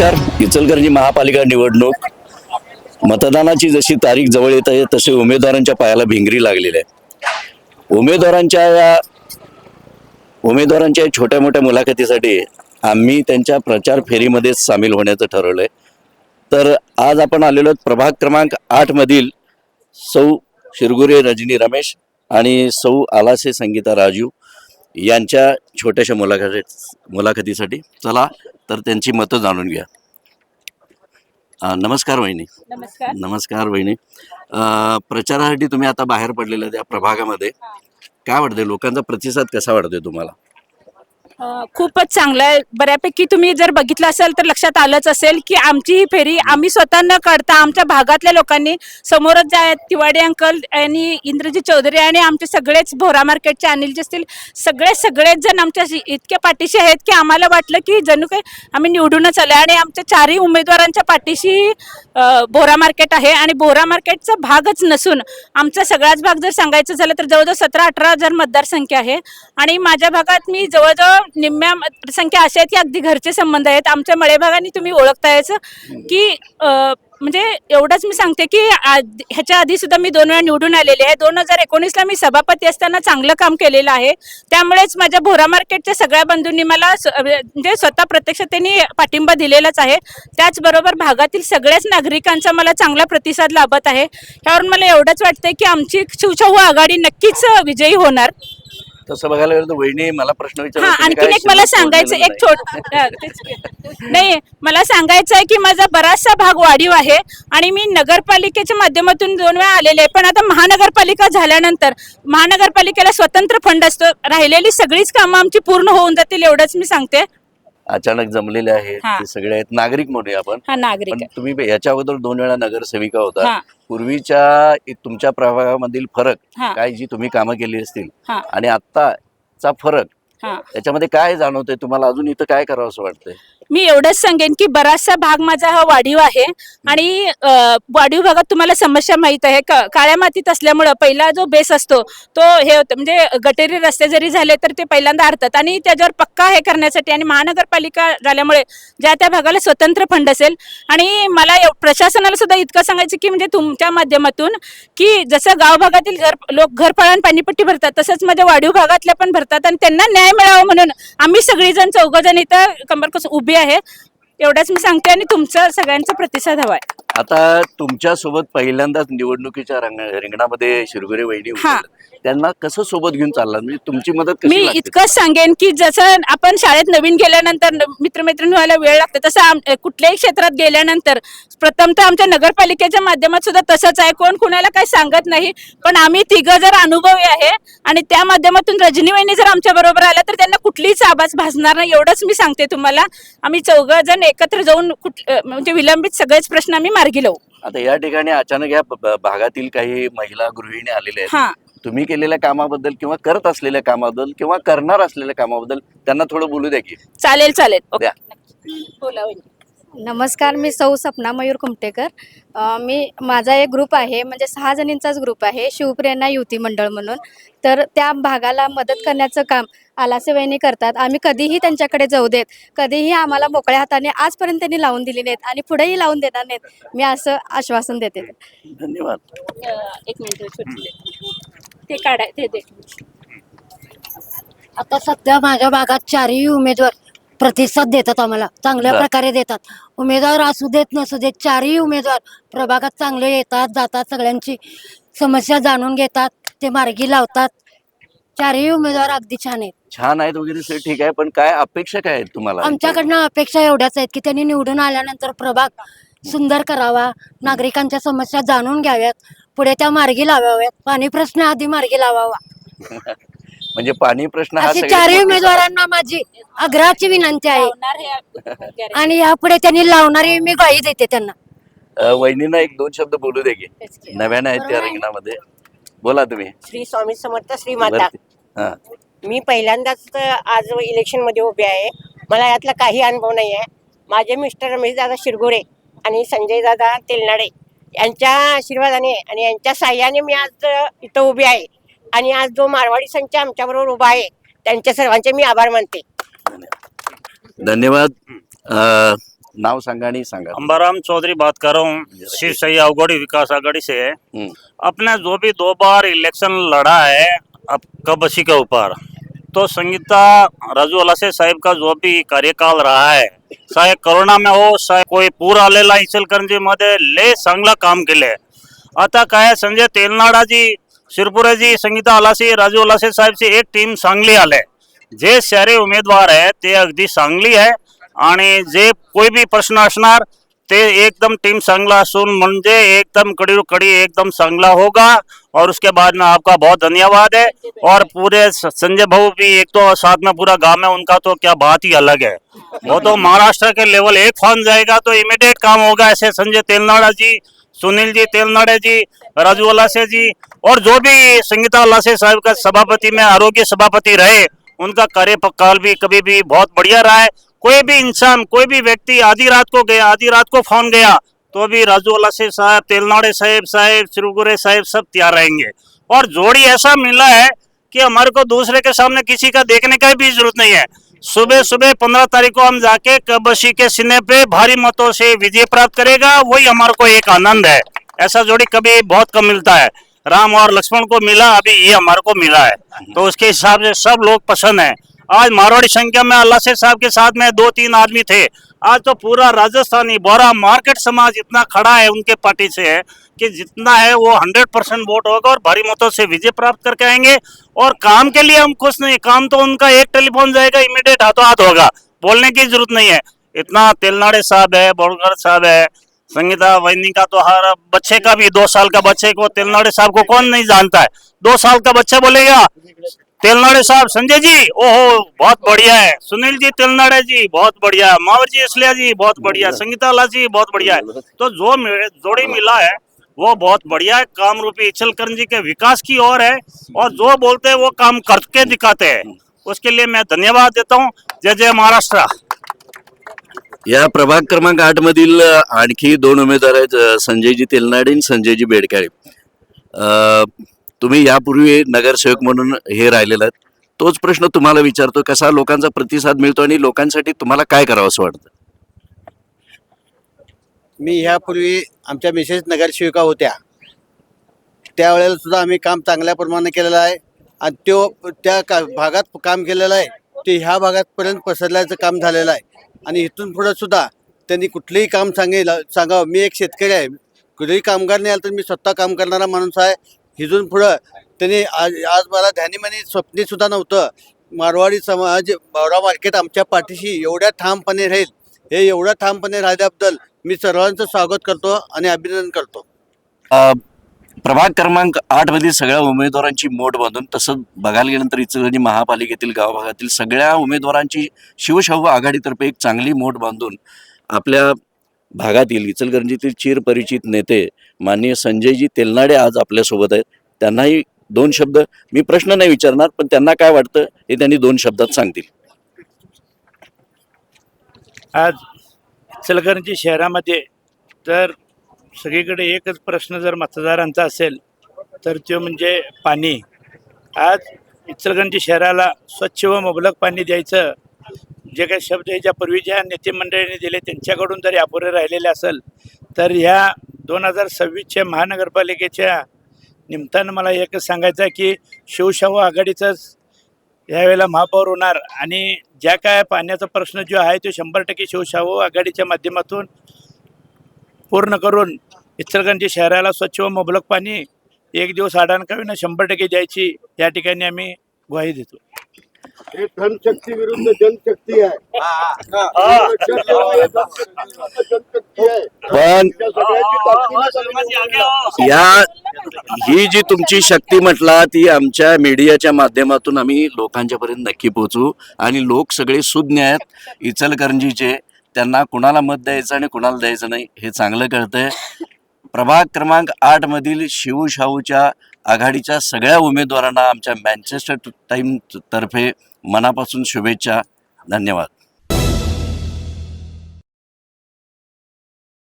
नमस्कार. इचलकरंजी महापालिका निवडणूक. मतदानाची जशी तारीख जवळ येत आहे तसे उमेदवारांच्या पायाला भिंगरी लागलेली आहे. उमेदवारांच्या या उमेदवारांच्या या छोट्या मोठ्या मुलाखतीसाठी आम्ही त्यांच्या प्रचार फेरीमध्ये सामील होण्याचं ठरवलं आहे तर आज आपण आलेलो आहोत प्रभाग क्रमांक आठमधील सौ शिरगुरे रजनी रमेश आणि सौ आलासे संगीता राजू यांच्या छोट्याशा मुलाखती मुलाखतीसाठी. चला तर त्यांची मतं जाणून घ्या. नमस्कार वहिनी. नमस्कार. नमस्कार वहिनी. अ, प्रचारासाठी तुम्ही आता बाहेर पडलेल्या त्या प्रभागामध्ये. काय वाटतंय? लोकांचा प्रतिसाद कसा वाटतोय तुम्हाला? खूपच चांगलं आहे. बऱ्यापैकी तुम्ही जर बघितलं असेल तर लक्षात आलंच असेल की आमची ही फेरी आम्ही स्वतः न काढता आमच्या भागातल्या लोकांनी समोरच जे आहेत तिवाडी अंकल आणि इंद्रजी चौधरी आणि आमचे सगळेच भोरा मार्केटचे अनिलचे असतील सगळे सगळेच जण आमच्या इतक्या पाठीशी आहेत की आम्हाला वाटलं की जणू काही आम्ही निवडूनच आलो आणि आमच्या चारही उमेदवारांच्या पाठीशी भोरा मार्केट आहे. आणि भोरा मार्केटचा भागच नसून आमचा सगळाच भाग जर सांगायचं झालं तर जवळजवळ सतरा अठरा हजार मतदारसंख्या आहे. आणि माझ्या भागात मी जवळजवळ निम्म्या संख्या अशा आहेत की अगदी घरचे संबंध आहेत. आमच्या मळे भागाने तुम्ही ओळखतायच की म्हणजे एवढंच मी सांगते की आद- ह्याच्या आधी सुद्धा मी दोन वेळा निवडून आलेले आहे. दोन हजार एकोणीसला मी सभापती असताना चांगलं काम केलेलं आहे. त्यामुळेच माझ्या भोरा मार्केटच्या सगळ्या बंधूंनी मला स- म्हणजे स्वतः प्रत्यक्ष त्यांनी पाठिंबा दिलेलाच आहे. त्याचबरोबर भागातील सगळ्याच नागरिकांचा मला चांगला प्रतिसाद लाभत आहे. ह्यावरून मला एवढंच वाटतंय की आमची शिवशाहू आघाडी नक्कीच विजयी होणार. तसं बघायला गेलं तर वहिनी मला प्रश्न हा विचारायचा आणखीन एक मला सांगायचं एक छोट. नाही मला सांगायचं आहे की माझा बराचसा भाग वाढीव आहे आणि मी नगरपालिकेच्या माध्यमातून दोन वेळा आलेले आहे. पण आता महानगरपालिका झाल्यानंतर महानगरपालिकेला स्वतंत्र फंड असतो. राहिलेली सगळीच कामं आमची पूर्ण होऊन जातील एवढंच मी सांगते. अचानक जमलेले आहेत हा. ते सगळे आहेत नागरिक म्हणूया आपण हा नागरिक पण आहे. तुम्ही याच्या अगोदर दोन वेळा नगरसेविका होता हा. पूर्वीच्या इ- तुमच्या प्रभागामधील फरक हा. काय जी तुम्ही कामं केली असतील हा. आणि आत्ताचा फरक हा याच्यामध्ये काय जाणवतंय तुम्हाला अजून इथं काय करावं असं वाटतंय मी एवढंच सांगेन की बराचसा भाग माझा हा वाढीव आहे. आणि वाढीव भागात तुम्हाला समस्या माहीत आहे. का काळ्या मातीत असल्यामुळं पहिला जो बेस असतो तो हे होतं. म्हणजे गटेरी रस्ते जरी झाले तर ते पहिल्यांदा अडतात आणि त्याच्यावर पक्का हे करण्यासाठी आणि महानगरपालिका झाल्यामुळे ज्या त्या भागाला स्वतंत्र फंड असेल. आणि मला प्रशासनाला सुद्धा इतकं सांगायचं की म्हणजे तुमच्या माध्यमातून की जसं गाव भागातील घर लोक घरफळान पाणीपट्टी भरतात तसंच माझ्या वाढीव भागातल्या पण भरतात. आणि त्यांना न्याय मिळावा म्हणून आम्ही सगळीजण चौघजण इथं कंबरकस उभी आहे. एवढंच मी सांगते आणि तुमचा सगळ्यांचा प्रतिसाद हवाय आता तुमच्यासोबत पहिल्यांदाच निवडणुकीच्या रंग रिंगणामध्ये शिरगुरे वहिनी. त्यांना कसं सोबत घेऊन चालला म्हणजे तुमची मदत कशी मी? इतकंच सांगेन की जसं आपण शाळेत नवीन गेल्यानंतर मित्रमैत्रिणी व्हायला वेळ लागते तसं कुठल्याही क्षेत्रात गेल्यानंतर प्रथमतः आमच्या नगरपालिकेच्या माध्यमात सुद्धा तसंच आहे कोण कुणाला काही सांगत नाही पण आम्ही तिघं जर अनुभवी आहे आणि त्या माध्यमातून रजनी वहिनी जर आमच्या बरोबर आल्या तर त्यांना कुठलीच आवाज भासणार नाही एवढंच मी सांगते तुम्हाला आम्ही चौघ जण एकत्र जाऊन कुठ म्हणजे विलंबित सगळेच प्रश्न आम्ही मार्गी लावू आता या ठिकाणी अचानक या ब- भागातील काही महिला गृहिणी आलेल्या आहेत. हा. तुम्ही केलेल्या कामाबद्दल किंवा करत असलेल्या कामाबद्दल किंवा करणार असलेल्या कामाबद्दल त्यांना थोडं बोलू द्या की. चालेल चालेल. ओके. बोला वहिनी. नमस्कार मी सौ सपना मयूर कुमटेकर. मी माझा एक ग्रुप आहे म्हणजे सहा जणींचाच ग्रुप आहे शिवप्रेरणा युवती मंडळ म्हणून. तर त्या भागाला मदत करण्याचं काम आलासे वहिनी करतात. आम्ही कधीही त्यांच्याकडे जाऊ देत कधीही आम्हाला मोकळ्या हाताने आजपर्यंत त्यांनी लावून दिली नाहीत आणि पुढेही लावून देणार नाहीत मी असं आश्वासन देते. धन्यवाद. एक मिनिट. ते काढाय ते दे. आता सध्या माझ्या भागात चारही उमेदवार प्रतिसाद देतात आम्हाला. चांगल्या बर. प्रकारे देतात. उमेदवार असू देत नसू देत चारही उमेदवार प्रभागात चांगले येतात जातात सगळ्यांची समस्या जाणून घेतात ते मार्गी लावतात. चारही उमेदवार अगदी छान आहेत. छान आहेत वगैरे सगळं ठीक आहे. पण काय अपेक्षा काय आहेत तुम्हाला? आमच्याकडनं अपेक्षा एवढ्याच आहेत की त्यांनी निवडून आल्यानंतर प्रभाग सुंदर करावा नागरिकांच्या समस्या जाणून घ्याव्यात पुढे त्या मार्गी लावाव्यात पाणी प्रश्न आधी मार्गी लावावा. म्हणजे पाणी प्रश्न हा अशी सगळ्यात चारही मोठा उमेदवारांना माझी आग्रहाची विनंती आहे. आणि यापुढे त्यांनी लावणारी मी ग्वाही देते त्यांना. अ, वहिनींना एक दोन शब्द बोलू दे की. नव्याने आहेत त्या. रिंगणामध्ये बोला तुम्ही. श्री स्वामी समर्थ श्री माता. वरती. हा. मी पहिल्यांदाच आज इलेक्शनमध्ये उभे आहे. मला यातला काही अनुभव नाही आहे. माझे मिस्टर रमेश दादा शिरगोरे आणि संजय दादा तेलनाडे यांच्या आशीर्वादाने आणि यांच्या साह्याने मी आज इथं उभी आहे. आणि आज जो मारवाडी संच आमच्याबरोबर उभा आहे त्यांच्या सर्वांचे मी आभार मानते. धन्यवाद. अ, नाव सांगा आणि सांगा. अंबाराम चौधरी बात कर रहा हूँ शिव सही अवगढ़ी विकास आघाड़ी से. है हम्म, अपने जो भी दो बार इलेक्शन लड़ा है अब कबसी के ऊपर? तो संगीता राजू अलासे साहेब का जो भी कार्यकाल रहा है चाहे कोरोना में हो चाहे कोई पूर आलेला इचलकरंजी मध्ये ले चांगला काम केले आता काय संजय तेलनाडाजी शिरपुरेजी संगीता अलासे राजू अलासे साहेबची एक टीम सांगली आले जे सारे उमेदवार आहे ते अगदी सांगली आहे. आणि जे कोई भी प्रश्न असणार ते एकदम टीम चांगला असून म्हणजे एकदम कड़ी कड़ी एकदम चांगला होगा. और उसके बाद में आपका बहुत धन्यवाद है. और पूरे संजय भाऊ भी एक तो साथ में पूरा गांव है उनका तो क्या बात ही अलग है. वो तो महाराष्ट्र के लेवल एक फॉर्म जाएगा तो इमीडिएट काम होगा ऐसे संजय तेलनाडा जी सुनील जी तेलनाडे जी राजू अलासे जी और जो भी संगीता अलासे साहब का सभापति में आरोग्य सभापति रहे, उनका कार्यकाल भी कभी भी बहुत बढ़िया रहा है। कोई भी इंसान, कोई भी व्यक्ति आधी रात को गया, आधी रात को फ़ोन गया तो भी राजू अलासे साहब, तेलनाडे साहेब साहेब, श्रीगुरे साहेब सब तैयार रहेंगे। और जोड़ी ऐसा मिला है कि हमारे को दूसरे के सामने किसी का देखने का भी ज़रूरत नहीं है। सुबह सुबह पंद्रह तारीख को हम जाके कबशी के सिने पे भारी मतों से विजय प्राप्त करेगा, वही हमारे को एक आनंद है। ऐसा जोड़ी कभी बहुत कम मिलता है। राम और लक्ष्मण को मिला, अभी ये हमारे को मिला है। तो उसके हिसाब से सब लोग पसंद है। आज मारवाड़ी संख्या में अल्लाह से साहब के साथ में दो तीन आदमी थे। आज तो पूरा राजस्थानी बोरा मार्केट समाज इतना खड़ा है, उनके पार्टी से है कि जितना है वो हंड्रेड परसेंट वोट होगा और भारी मतों से विजय प्राप्त करके आएँगे। और काम के लिए हम खुश नहीं, काम तो उनका एक टेलीफोन जाएगा इमीडिएट हाथों हाथ होगा। बोलने की ज़रूरत नहीं है। इतना तेलनाडे साहब है बोरगर साहब है संगीता वैनी का तो हर बच्चे का भी, दो साल का बच्चे को, तेलनाडे साहब को कौन नहीं जानता है? दो साल का बच्चा बोलेगा, तेलनाडे साहब, संजय जी, ओहो, बहुत बढ़िया है। सुनील जी, तेलनाडे जी, बहुत बढ़िया है। मावर जी इसलिया जी, बहुत बढ़िया संगीता लाल जी, बहुत बढ़िया है। तो जो जोड़ी मिला है, वो बहुत बढ़िया है। काम रूपी इचलकरण जी के विकास की ओर है और जो बोलते हैं, वो काम करके दिखाते हैं। उसके लिए मैं धन्यवाद देता हूँ। जय जय महाराष्ट्र। या प्रभाग क्रमांक आठ मधील आणखी दोन उमेदवार आहेत संजयजी तेलनाडे आणि संजयजी बेडकाळे. तुम्ही यापूर्वी नगरसेवक म्हणून हे राहिलेला आहेत. तोच प्रश्न तुम्हाला विचारतो कसा लोकांचा प्रतिसाद मिळतो आणि लोकांसाठी तुम्हाला काय करावं असं वाटतं? मी ह्यापूर्वी आमच्या मिसेस नगरसेविका होत्या. त्यावेळेला सुद्धा आम्ही काम चांगल्या प्रमाणे केलेलं आहे आणि तो त्या का भागात काम केलेलं आहे ते ह्या भागातपर्यंत पसरल्याचं काम झालेलं आहे. आणि इथून पुढं सुद्धा त्यांनी कुठलंही काम सांगेल सांगावं. मी एक शेतकरी आहे. कुठेही कामगार नाही आला तर मी स्वतः काम करणारा माणूस आहे. हिजून पुढं त्यांनी आज आज मला ध्यानीमनी स्वप्नेसुद्धा नव्हतं. मारवाडी समाज बावरा मार्केट आमच्या पाठीशी एवढ्या ठामपणे राहील. हे एवढ्या ठामपणे राहिल्याबद्दल मी सर्वांचं स्वागत करतो आणि अभिनंदन करतो. प्रभाग क्रमांक आठ मधील सगळ्या उमेदवारांची मोठ बांधून तसंच बघायला गेल्यानंतर इचलकरंजी महापालिकेतील गावभागातील सगळ्या उमेदवारांची शिवशाहू आघाडीतर्फे एक चांगली मोठ बांधून आपल्या भागातील इचलकरंजीतील चिरपरिचित नेते माननीय संजयजी तेलनाडे आज आपल्यासोबत आहेत. त्यांनाही दोन शब्द मी प्रश्न नाही विचारणार पण त्यांना काय वाटतं हे त्यांनी दोन शब्दात सांगतील. आज इचलकरंजी शहरामध्ये तर सगळीकडे एकच प्रश्न जर मतदारांचा असेल तर तो म्हणजे पाणी. आज इचलकरंजी शहराला स्वच्छ व मुबलक पाणी द्यायचं जे काही शब्द ज्या पूर्वीच्या नेते मंडळींनी दिले त्यांच्याकडून जर अपुरे राहिलेले असेल तर ह्या दोन हजार सव्वीसच्या महानगरपालिकेच्या निमित्तानं मला एकच सांगायचं आहे की शिवशाहू आघाडीचंच यावेळेला महापौर होणार आणि ज्या काय पाण्याचा प्रश्न जो आहे तो शंभर टक्के शिवशाहू आघाडीच्या माध्यमातून पूर्ण करून इचलकरंजी शहराला स्वच्छ व मुबलक पाणी एक दिवस होईना शंभर टक्के द्यायची या ठिकाणी आम्ही ग्वाही देतो. हे धनशक्ती विरुद्ध जनशक्ती आहे. पण या ही जी तुमची शक्ती म्हटला ती आमच्या मीडियाच्या माध्यमातून आम्ही लोकांच्या पर्यंत नक्की पोहोचू. आणि लोक सगळे सुज्ञ आहेत. इचलकरंजीचे त्यांना कुणाला मत द्यायचं आणि कुणाला द्यायचं नाही हे चांगलं कळतंय. प्रभाग क्रमांक आठ मधील शिवशाहूच्या आघाडीच्या सगळ्या उमेदवारांना आमच्या मँचेस्टर टाइम तर्फे मनापासून शुभेच्छा. धन्यवाद.